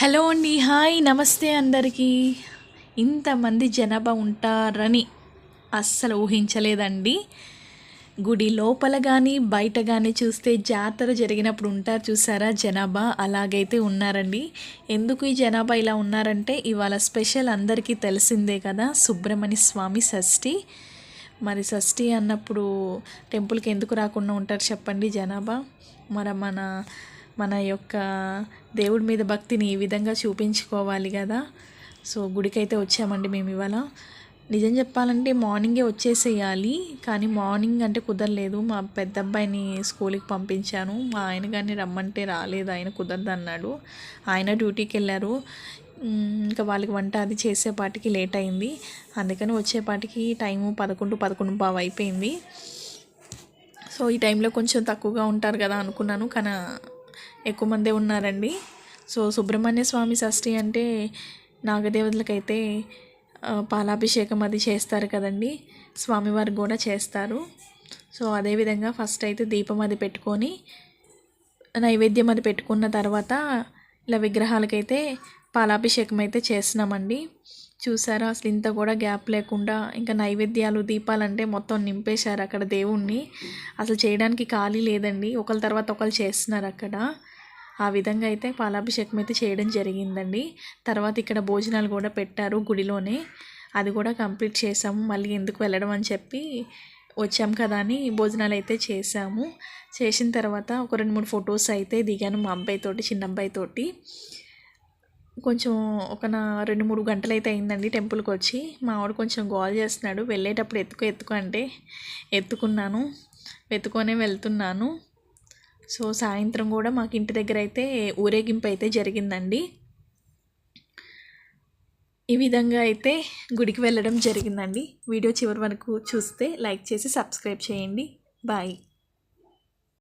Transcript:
Hello అండి hi నమస్తే అందరికీ. ఇంతమంది జనాభా ఉంటారని అస్సలు ఊహించలేదండి. గుడి లోపల కానీ బయట కానీ చూస్తే జాతర జరిగినప్పుడు ఉంటారు చూసారా జనాభా? అలాగైతే ఉన్నారండి. ఎందుకు ఈ జనాభా ఇలా ఉన్నారంటే ఇవాళ స్పెషల్ అందరికీ తెలిసిందే కదా సుబ్రహ్మణ్య స్వామి షష్ఠి. మరి షష్ఠి అన్నప్పుడు టెంపుల్కి ఎందుకు రాకుండా ఉంటారు చెప్పండి జనాభా? మరి మన మన యొక్క దేవుడి మీద భక్తిని ఈ విధంగా చూపించుకోవాలి కదా. సో గుడికైతే వచ్చామండి మేము ఇవాళ. నిజం చెప్పాలంటే మార్నింగే వచ్చేసేయాలి కానీ మార్నింగ్ అంటే కుదరలేదు. మా పెద్ద అబ్బాయిని స్కూల్కి పంపించాను. మా ఆయన కానీ రమ్మంటే రాలేదు ఆయన కుదరదు అన్నాడు. ఆయన డ్యూటీకి వెళ్ళారు. ఇంకా వాళ్ళకి వంట అది చేసేపాటికి లేట్ అయింది. అందుకని వచ్చేపాటికి టైము పదకొండు పదకొండు బావు అయిపోయింది. సో ఈ టైంలో కొంచెం తక్కువగా ఉంటారు కదా అనుకున్నాను కానీ ఎక్కువ మందే ఉన్నారండి. సో సుబ్రహ్మణ్య స్వామి షష్ఠి అంటే నాగదేవతలకైతే పాలాభిషేకం అది చేస్తారు కదండి. స్వామివారు కూడా చేస్తారు. సో అదేవిధంగా ఫస్ట్ అయితే దీపం అది పెట్టుకొని నైవేద్యం అది పెట్టుకున్న తర్వాత ఇలా విగ్రహాలకైతే పాలాభిషేకం అయితే చేస్తున్నామండి చూసారా? అసలు ఇంత కూడా గ్యాప్ లేకుండా ఇంకా నైవేద్యాలు దీపాలంటే మొత్తం నింపేశారు అక్కడ దేవుణ్ణి. అసలు చేయడానికి ఖాళీ లేదండి. ఒకరి తర్వాత ఒకరు చేస్తున్నారు అక్కడ. ఆ విధంగా అయితే పాలాభిషేకం అయితే చేయడం జరిగిందండి. తర్వాత ఇక్కడ భోజనాలు కూడా పెట్టారు గుడిలోనే. అది కూడా కంప్లీట్ చేసాము మళ్ళీ ఎందుకు వెళ్ళడం అని చెప్పి వచ్చాం కదా అని భోజనాలు అయితే చేసాము చేసిన తర్వాత ఒక రెండు మూడు ఫొటోస్ అయితే దిగాను మా అబ్బాయితోటి చిన్న అబ్బాయితోటి కొంచెం ఒక నా రెండు మూడు గంటలు అయితే అయిందండి టెంపుల్కి వచ్చి మా ఆవిడ కొంచెం గోల్ చేస్తున్నాడు. వెళ్ళేటప్పుడు ఎత్తుకు ఎత్తుకు అంటే ఎత్తుకున్నాను. వెతుకొనే వెళ్తున్నాను. సో సాయంత్రం కూడా మాకు ఇంటి దగ్గర అయితే ఊరేగింపు అయితే జరిగిందండి. ఈ విధంగా అయితే గుడికి వెళ్ళడం జరిగిందండి. వీడియో చివరి వరకు చూస్తే లైక్ చేసి సబ్స్క్రైబ్ చేయండి. బాయ్.